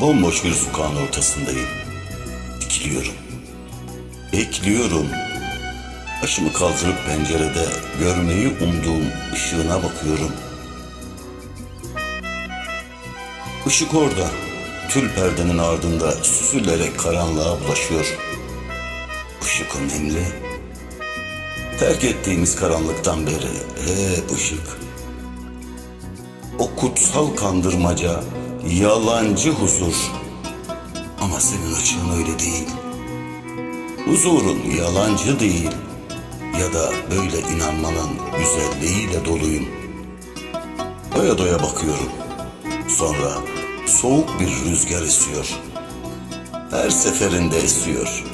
Bomboş bir sokağın ortasındayım. Dikiliyorum. Bekliyorum. Başımı kaldırıp pencerede görmeyi umduğum ışığına bakıyorum. Işık orada. Tül perdenin ardında süzülerek karanlığa bulaşıyor. Işık önemli. Terk ettiğimiz karanlıktan beri hep ışık. O kutsal kandırmaca, yalancı huzur. Ama senin ışığın öyle değil. Huzurun yalancı değil. Ya da böyle inanmanın güzelliğiyle doluyum. Doya doya bakıyorum. Sonra soğuk bir rüzgar esiyor. Her seferinde esiyor.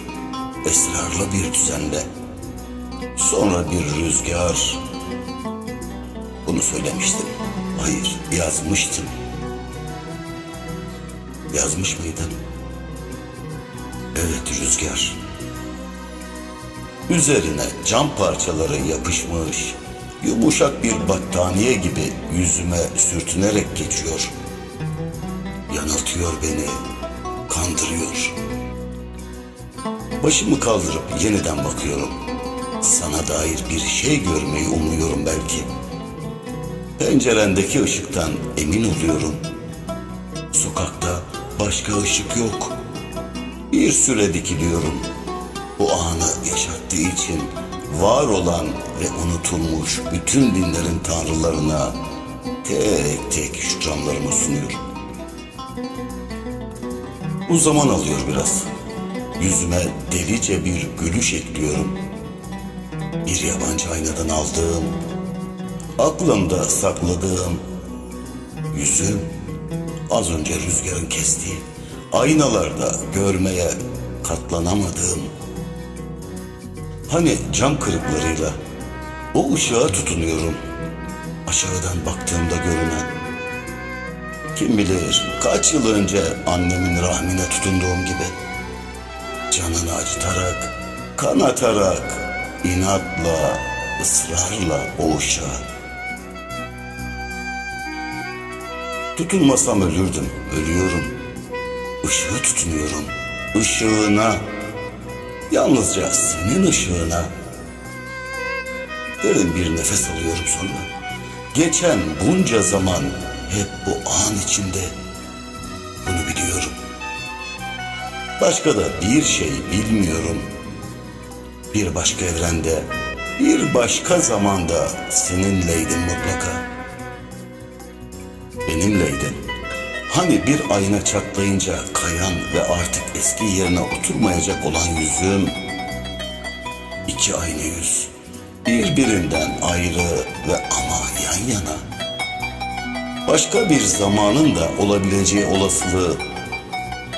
Esrarlı bir düzenle. Sonra bir rüzgar. Bunu söylemiştim. Hayır, yazmıştım. Yazmış mıydım? Evet, rüzgar. Üzerine cam parçaları yapışmış, yumuşak bir battaniye gibi yüzüme sürtünerek geçiyor. Yanıltıyor beni, kandırıyor. Başımı kaldırıp yeniden bakıyorum. Sana dair bir şey görmeyi umuyorum belki. Pencerendeki ışıktan emin oluyorum. Sokakta başka ışık yok. Bir süre dikiliyorum. Bu anı yaşattığı için var olan ve unutulmuş bütün dinlerin tanrılarına tek tek şükranlarımı sunuyorum. Bu zaman alıyor biraz. Yüzüme delice bir gülüş ekliyorum. Bir yabancı aynadan aldığım, aklımda sakladığım yüzüm az önce rüzgarın kestiği aynalarda görmeye katlanamadığım hani cam kırıklarıyla o ışığa tutunuyorum. Aşağıdan baktığımda görünen kim bilir kaç yıl önce annemin rahmine tutunduğum gibi canını acıtarak, kan atarak, inatla, ısrarla o uşağa. Tutunmasam ölürdüm, ölüyorum. Işığı tutunuyorum, ışığına. Yalnızca senin ışığına. Derin bir nefes alıyorum sonra. Geçen bunca zaman hep bu an içinde. Bunu biliyorum. Başka da bir şey bilmiyorum. Bir başka evrende, bir başka zamanda seninleydin mutlaka. Benimleydin. Hani bir ayna çatlayınca kayan ve artık eski yerine oturmayacak olan yüzüm, iki aynı yüz, birbirinden ayrı ve ama yan yana. Başka bir zamanın da olabileceği olasılığı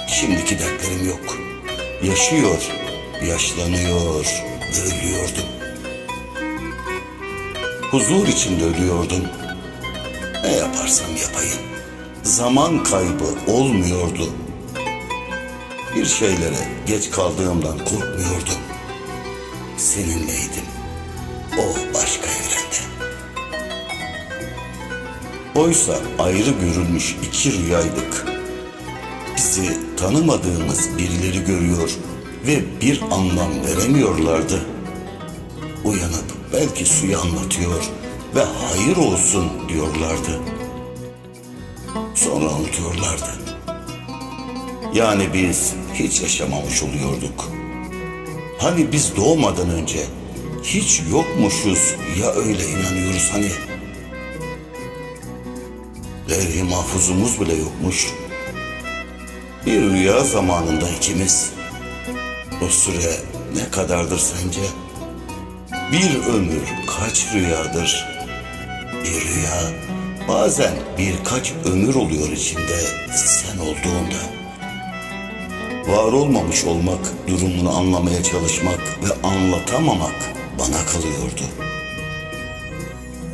Şimdiki dertlerim yok. Yaşıyor, yaşlanıyor ölüyordum. Huzur içinde ölüyordum. Ne yaparsam yapayım. Zaman kaybı olmuyordu. Bir şeylere geç kaldığımdan korkmuyordum. Seninleydim. O başka evrende. Oysa ayrı görülmüş iki rüyaydık bizi tanımadığımız birileri görüyor ve bir anlam veremiyorlardı. Uyanıp belki suyu anlatıyor ve hayır olsun diyorlardı. Sonra unutuyorlardı. Yani biz hiç yaşamamış oluyorduk. Hani biz doğmadan önce hiç yokmuşuz ya öyle inanıyoruz hani. Levh-i mahfuzumuz bile yokmuş. Bir rüya zamanında ikimiz. O süre ne kadardır sence? Bir ömür kaç rüyadır? Bir rüya bazen birkaç ömür oluyor içinde sen olduğunda. Var olmamış olmak, durumunu anlamaya çalışmak ve anlatamamak bana kalıyordu.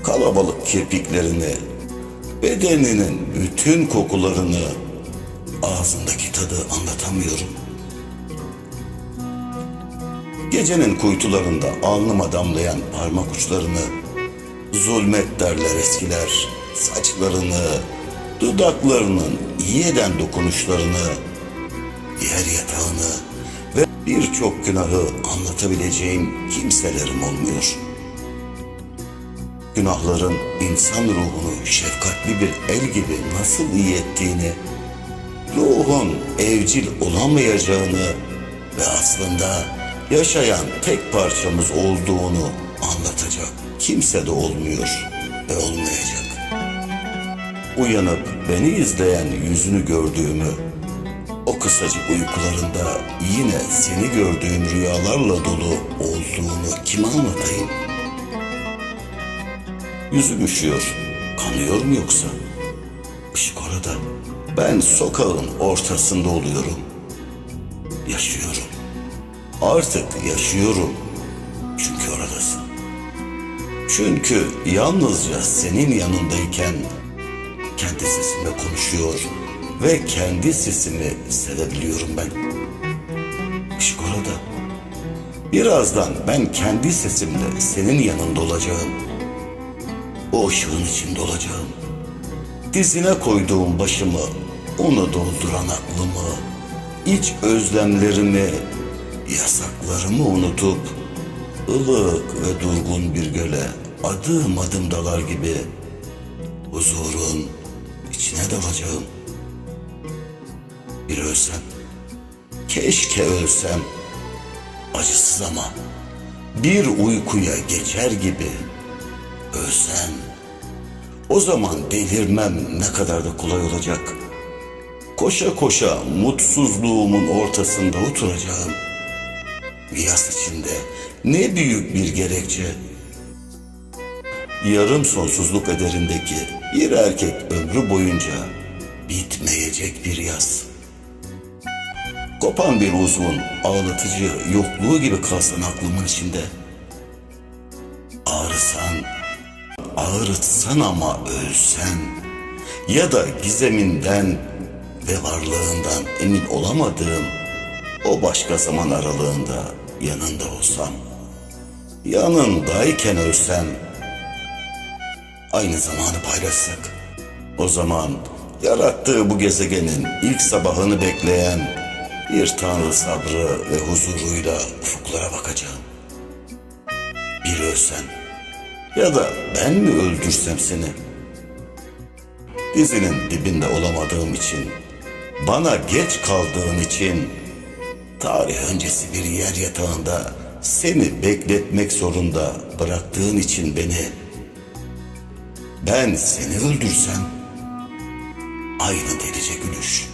Kalabalık kirpiklerini, bedeninin bütün kokularını, ağzındaki tadı anlatamıyorum. Gecenin kuytularında alnıma damlayan parmak uçlarını, zulmet derler eskiler, saçlarını, dudaklarının iyi eden dokunuşlarını, yer yatağını ve birçok günahı anlatabileceğim kimselerim olmuyor. Günahların insan ruhunu şefkatli bir el gibi nasıl iyi ettiğini, ruhun evcil olamayacağını ve aslında yaşayan tek parçamız olduğunu anlatacak kimse de olmuyor ve olmayacak. Uyanıp beni izleyen yüzünü gördüğümü, o kısacık uykularında yine seni gördüğüm rüyalarla dolu olduğunu kime anlatayım? Yüzüm üşüyor, kanıyor mu yoksa? Işık orada. Ben sokağın ortasında oluyorum. Yaşıyorum. Artık yaşıyorum. Çünkü oradasın. Çünkü yalnızca senin yanındayken kendi sesimle konuşuyor ve kendi sesimi sevebiliyorum ben. Işık orada. Birazdan ben kendi sesimle senin yanında olacağım. O ışığın içinde olacağım. Dizine koyduğum başımı, onu dolduran aklımı, iç özlemlerimi, yasaklarımı unutup ılık ve durgun bir göle adım adım dalar gibi huzurun içine dalacağım. Bir ölsem, keşke ölsem, acısız ama bir uykuya geçer gibi ölsem, o zaman delirmem ne kadar da kolay olacak. Koşa koşa mutsuzluğumun ortasında oturacağım. Yas içinde ne büyük bir gerekçe. Yarım sonsuzluk ederindeki bir erkek ömrü boyunca bitmeyecek bir yaz. Kopan bir uzun, ağlatıcı yokluğu gibi kalsın aklımın içinde. Ağrısan, ağrıtsan ama ölsen ya da gizeminden ve varlığından emin olamadığım o başka zaman aralığında yanında olsam, yanındayken ölsem, aynı zamanı paylaşsak, o zaman yarattığı bu gezegenin ilk sabahını bekleyen bir tanrı sabrı ve huzuruyla ufuklara bakacağım. Bir ölsen ya da ben mi öldürsem seni? Dizinin dibinde olamadığım için, bana geç kaldığın için, tarih öncesi bir yer yatağında seni bekletmek zorunda bıraktığın için beni, ben seni öldürsem, aynı delice gülüş.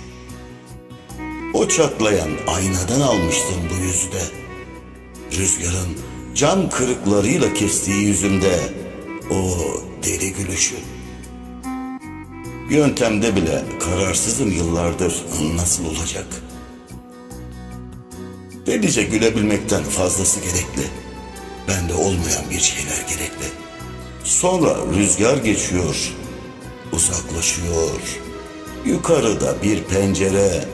O çatlayan aynadan almıştım bu yüzde. Rüzgarın cam kırıklarıyla kestiği yüzümde o deli gülüşü. Yöntemde bile kararsızım yıllardır nasıl olacak? Delice gülebilmekten fazlası gerekli. Bende olmayan bir şeyler gerekli. Sonra rüzgar geçiyor, uzaklaşıyor. Yukarıda bir pencere,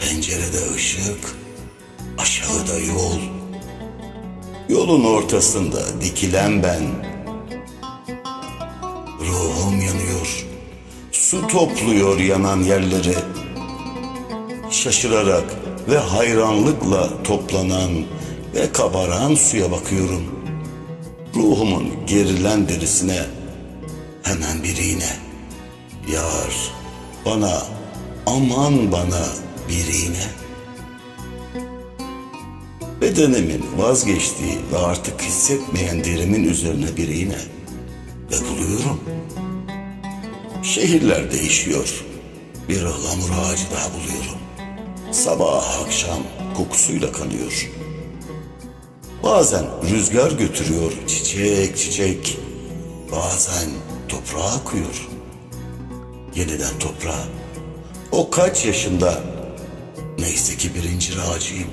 pencerede ışık, aşağıda yol. Yolun ortasında dikilen ben. Ruhum yanıyor. Su topluyor yanan yerleri. Şaşırarak ve hayranlıkla toplanan ve kabaran suya bakıyorum. Ruhumun gerilen derisine hemen bir iğne. Yar bana aman bana bir iğne. Bedenimin vazgeçtiği ve artık hissetmeyen derimin üzerine bir iğne ve buluyorum. Şehirler değişiyor. Bir ıhlamur ağacı daha buluyorum. Sabah akşam kokusuyla kanıyor. Bazen rüzgar götürüyor çiçek çiçek. Bazen toprağa akıyor. Yeniden toprağa. O kaç yaşında? Neyse ki bir incir ağacıyım.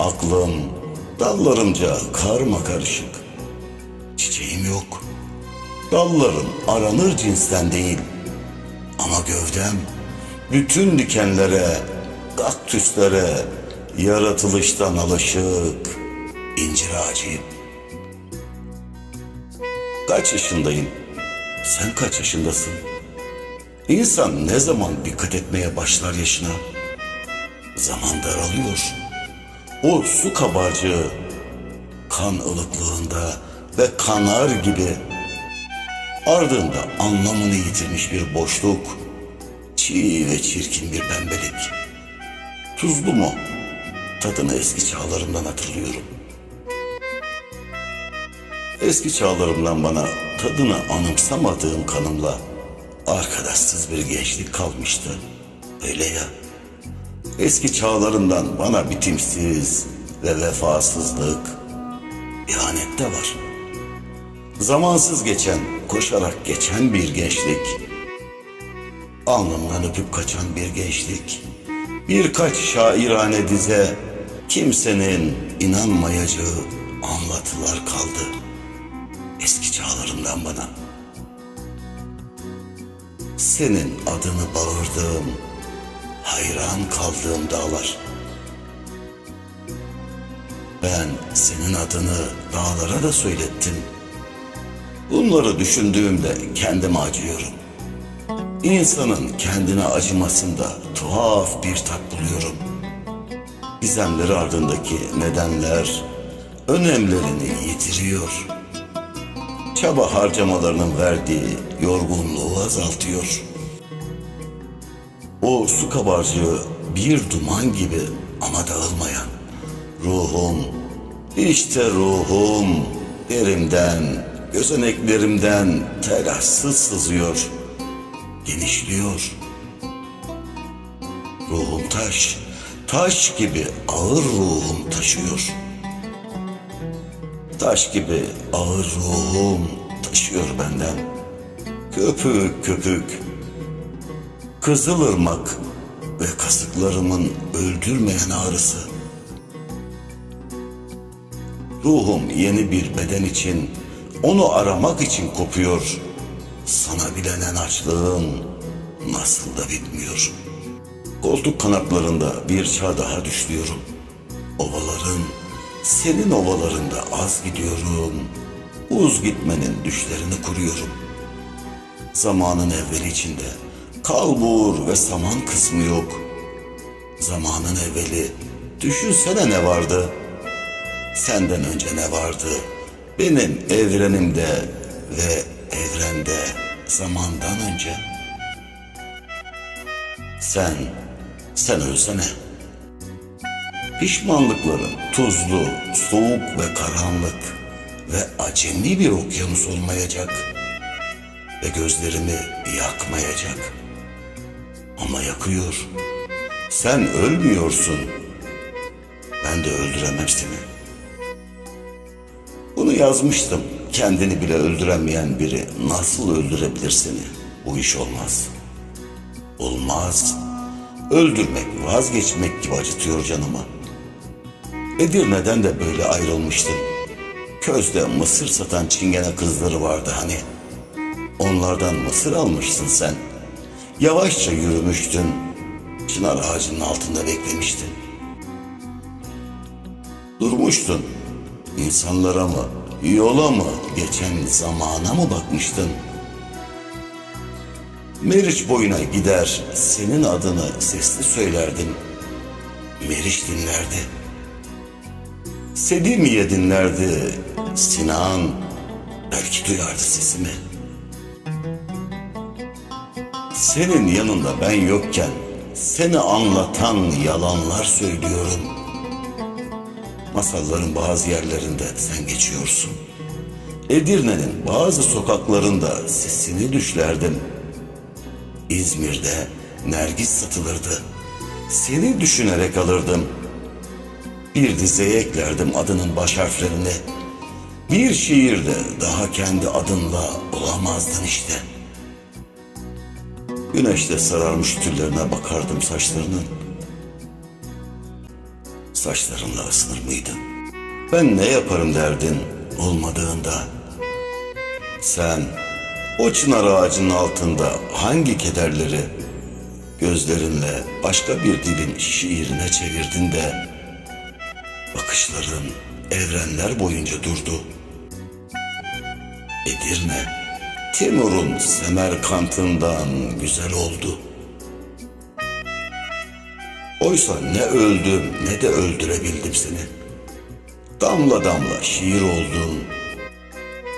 Aklım dallarımca karma karışık. Çiçeğim yok. Dallarım aranır cinsten değil. Ama gövdem bütün dikenlere, kaktüslere, yaratılıştan alışık incir ağacıyım. Kaç yaşındayım? Sen kaç yaşındasın? İnsan ne zaman dikkat etmeye başlar yaşına? Zaman daralıyor. O su kabarcığı kan ılıklığında ve kanar gibi ardında anlamını yitirmiş bir boşluk, çiğ ve çirkin bir pembelik. Tuzlu mu? Tadını eski çağlarımdan hatırlıyorum. Eski çağlarımdan bana tadını anımsamadığım kanımla arkadaşsız bir gençlik kalmıştı. Öyle ya. Eski çağlarımdan bana bitimsiz ve vefasızlık, ihanet de var. Zamansız geçen, koşarak geçen bir gençlik. Alnımdan öpüp kaçan bir gençlik. Birkaç şairane dize, kimsenin inanmayacağı anlatılar kaldı. Eski çağlarımdan bana. Senin adını bağırdığım, hayran kaldığım dağlar. Ben senin adını dağlara da söylettim. Bunları düşündüğümde kendime acıyorum. İnsanın kendine acımasında tuhaf bir tat buluyorum. Gizemleri ardındaki nedenler önemlerini yitiriyor. Çaba harcamalarının verdiği yorgunluğu azaltıyor. O su kabarcığı bir duman gibi ama dağılmayan ruhum, işte ruhum derimden, gözeneklerimden telaşsız sızıyor, genişliyor. Ruhum taş, taş gibi ağır ruhum taşıyor. Taş gibi ağır ruhum taşıyor benden. Köpük köpük, Kızılırmak ve kasıklarımın öldürmeyen ağrısı. Ruhum yeni bir beden için, onu aramak için kopuyor. Sana bilenen açlığın nasıl da bitmiyor. Koltuk kanatlarında bir çağ daha düşlüyorum. Ovaların, senin ovalarında az gidiyorum. Uz gitmenin düşlerini kuruyorum. Zamanın evveli içinde kalbur ve saman kısmı yok. Zamanın evveli düşünsene ne vardı? Senden önce ne vardı? Benim evrenimde ve evrende zamandan önce. Sen, sen ölsene. Pişmanlıkların tuzlu, soğuk ve karanlık ve acemi bir okyanus olmayacak ve gözlerimi yakmayacak. Ama yakıyor. Sen ölmüyorsun. Ben de öldüremem seni. Bunu yazmıştım. Kendini bile öldüremeyen biri nasıl öldürebilir seni? Bu iş olmaz. Olmaz. Öldürmek, vazgeçmek gibi acıtıyor canıma. Edirne'den de böyle ayrılmıştım. Közde mısır satan çingene kızları vardı hani. Onlardan mısır almışsın sen. Yavaşça yürümüştün. Çınar ağacının altında beklemiştin. Durmuştun. İnsanlara mı, yola mı, geçen zamana mı bakmıştın? Meriç boyuna gider, senin adını sesli söylerdim. Meriç dinlerdi. Sedimiye dinlerdi. Sinan belki duyardı sesimi. Senin yanında ben yokken seni anlatan yalanlar söylüyorum. Masalların bazı yerlerinde sen geçiyorsun. Edirne'nin bazı sokaklarında sesini düşlerdim. İzmir'de nergis satılırdı. Seni düşünerek alırdım. Bir dizeye eklerdim adının baş harflerini. Bir şiirde daha kendi adınla olamazdın işte. Güneşte sararmış tüllerine bakardım saçlarının. Saçlarınla ısınır mıydın? Ben ne yaparım derdin olmadığında. Sen o çınar ağacının altında hangi kederleri gözlerinle başka bir dilin şiirine çevirdin de bakışların evrenler boyunca durdu. Edirne Timur'un Semerkant'ından güzel oldu. Oysa ne öldüm ne de öldürebildim seni. Damla damla şiir oldun.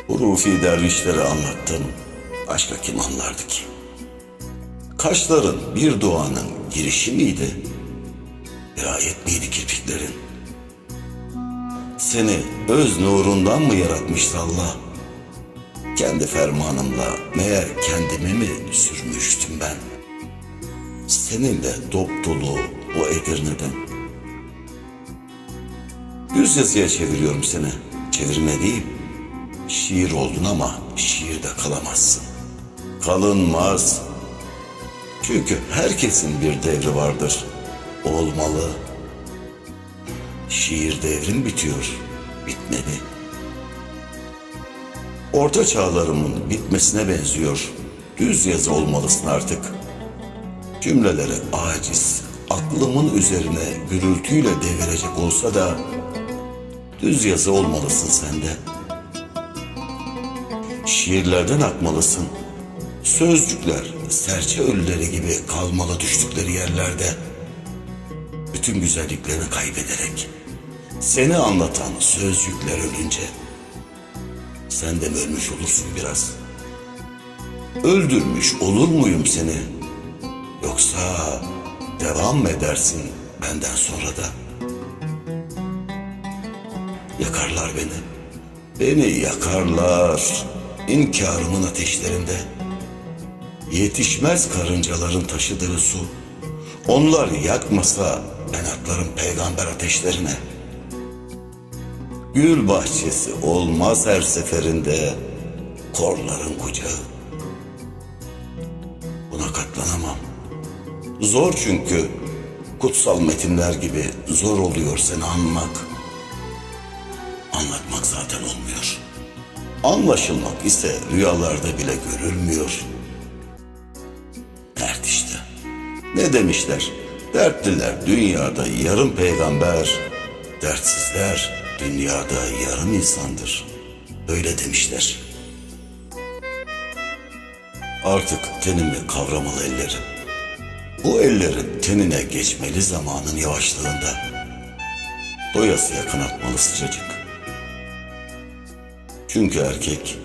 Hurufi dervişlere anlattım. Başka kim anlardı ki? Kaşların bir duanın girişi miydi? Bir miydi kirpiklerin? Seni öz nurundan mı yaratmıştı Allah? Kendi fermanımla meğer kendimi mi sürmüştüm ben? Seninle dop dolu o Edirne'den. Yüz yazıya çeviriyorum seni. Çevirme değil. Şiir oldun ama şiirde kalamazsın. Kalınmaz. Çünkü herkesin bir devri vardır. Olmalı. Şiir devrim bitiyor. Bitmedi. Orta çağlarımın bitmesine benziyor. Düz yazı olmalısın artık. Cümleleri aciz, aklımın üzerine gürültüyle devirecek olsa da düz yazı olmalısın sen de. Şiirlerden akmalısın. Sözcükler serçe ölüleri gibi kalmalı düştükleri yerlerde bütün güzelliklerini kaybederek seni anlatan sözcükler ölünce sen de ölmüş olursun biraz? Öldürmüş olur muyum seni? Yoksa devam mı edersin benden sonra da? Yakarlar beni. Beni yakarlar. İnkarımın ateşlerinde. Yetişmez karıncaların taşıdığı su. Onlar yakmasa ben atlarım peygamber ateşlerine. Gül bahçesi olmaz her seferinde korların kucağı. Buna katlanamam. Zor çünkü kutsal metinler gibi zor oluyor seni anmak. Anlatmak zaten olmuyor. Anlaşılmak ise rüyalarda bile görülmüyor. Ne demişler? Dertliler dünyada yarım peygamber, dertsizler dünyada yarım insandır. Öyle demişler. Artık tenimi kavramalı ellerim. Bu ellerin tenine geçmeli zamanın yavaşlığında. Doyasıya kanatmalı sıcacık. Çünkü erkek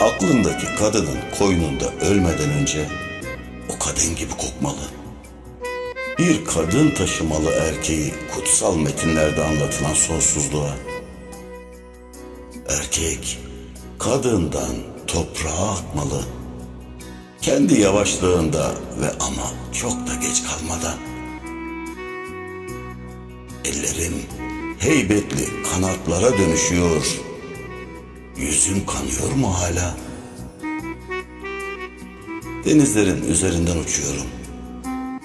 aklındaki kadının koynunda ölmeden önce o kadın gibi kokmalı. Bir kadın taşımalı erkeği kutsal metinlerde anlatılan sonsuzluğa. Erkek kadından toprağa akmalı. Kendi yavaşlığında ve ama çok da geç kalmadan. Ellerim heybetli kanatlara dönüşüyor. Yüzüm kanıyor mu hala? Denizlerin üzerinden uçuyorum.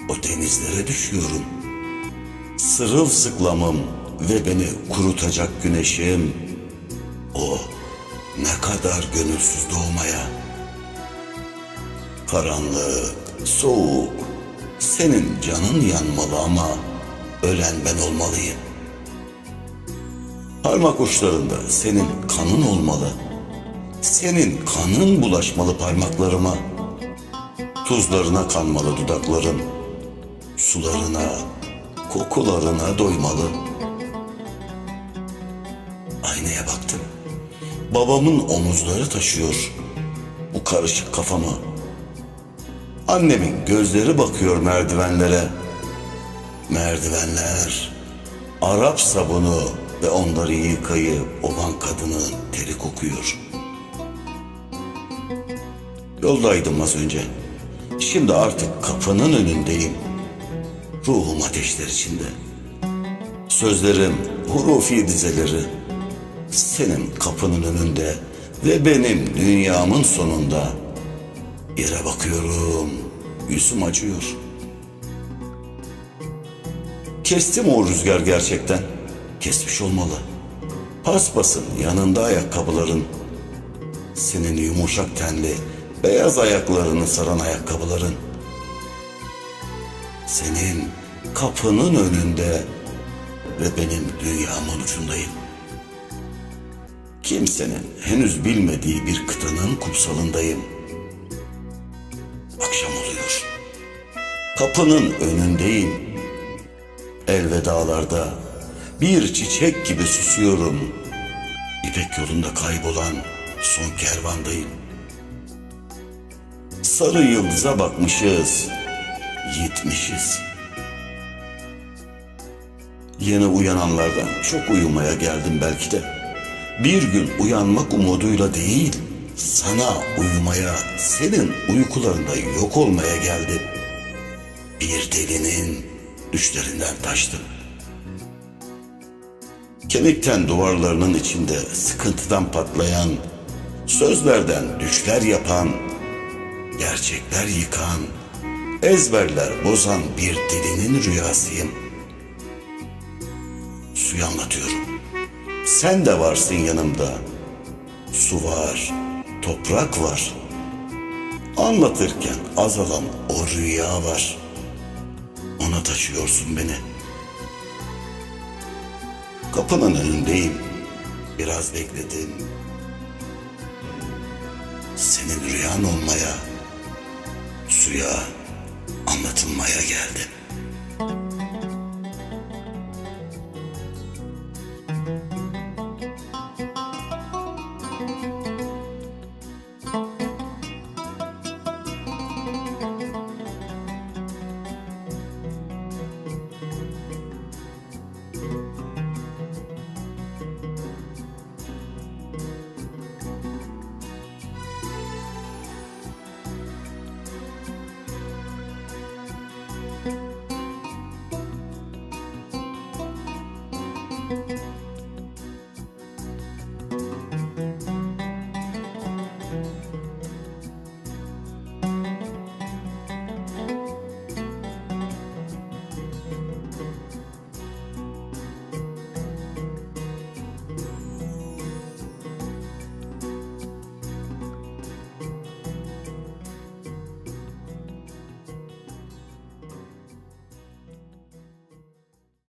O denizlere düşüyorum. Sırılsıklamım ve beni kurutacak güneşim. O ne kadar gönülsüz doğmaya. Karanlık, soğuk, senin canın yanmalı ama ölen ben olmalıyım. Parmak uçlarında senin kanın olmalı. Senin kanın bulaşmalı parmaklarıma. Tuzlarına kanmalı dudakların. Sularına, kokularına doymalı. Aynaya baktım. Babamın omuzları taşıyor bu karışık kafamı. Annemin gözleri bakıyor merdivenlere. Merdivenler Arap sabunu ve onları yıkayıp olan kadının teri kokuyor. Yoldaydım az önce. Şimdi artık kapının önündeyim. Ruhum ateşler içinde. Sözlerim hurufi dizeleri. Senin kapının önünde ve benim dünyamın sonunda. Yere bakıyorum, yüzüm acıyor. Kestim o rüzgar gerçekten. Kesmiş olmalı. Paspasın yanında ayakkabıların. Senin yumuşak tenli, beyaz ayaklarını saran ayakkabıların senin kapının önünde ve benim dünyamın ucundayım. Kimsenin henüz bilmediği bir kıtanın kumsalındayım. Akşam oluyor. Kapının önündeyim. Elvedalarda bir çiçek gibi susuyorum. İpek yolunda kaybolan son kervandayım. Sarı yıldıza bakmışız yitmişiz. Yeni uyananlardan çok uyumaya geldim belki de. Bir gün uyanmak umuduyla değil, sana uyumaya, senin uykularında yok olmaya geldim. Bir delinin düşlerinden taştım. Kemikten duvarlarının içinde sıkıntıdan patlayan, sözlerden düşler yapan, gerçekler yıkan, ezberler bozan bir delinin rüyasıyım. Suyu anlatıyorum. Sen de varsın yanımda. Su var, toprak var. Anlatırken azalan o rüya var. Ona taşıyorsun beni. Kapının önündeyim. Biraz bekledim. Senin rüyan olmaya, suya anlatılmaya geldim.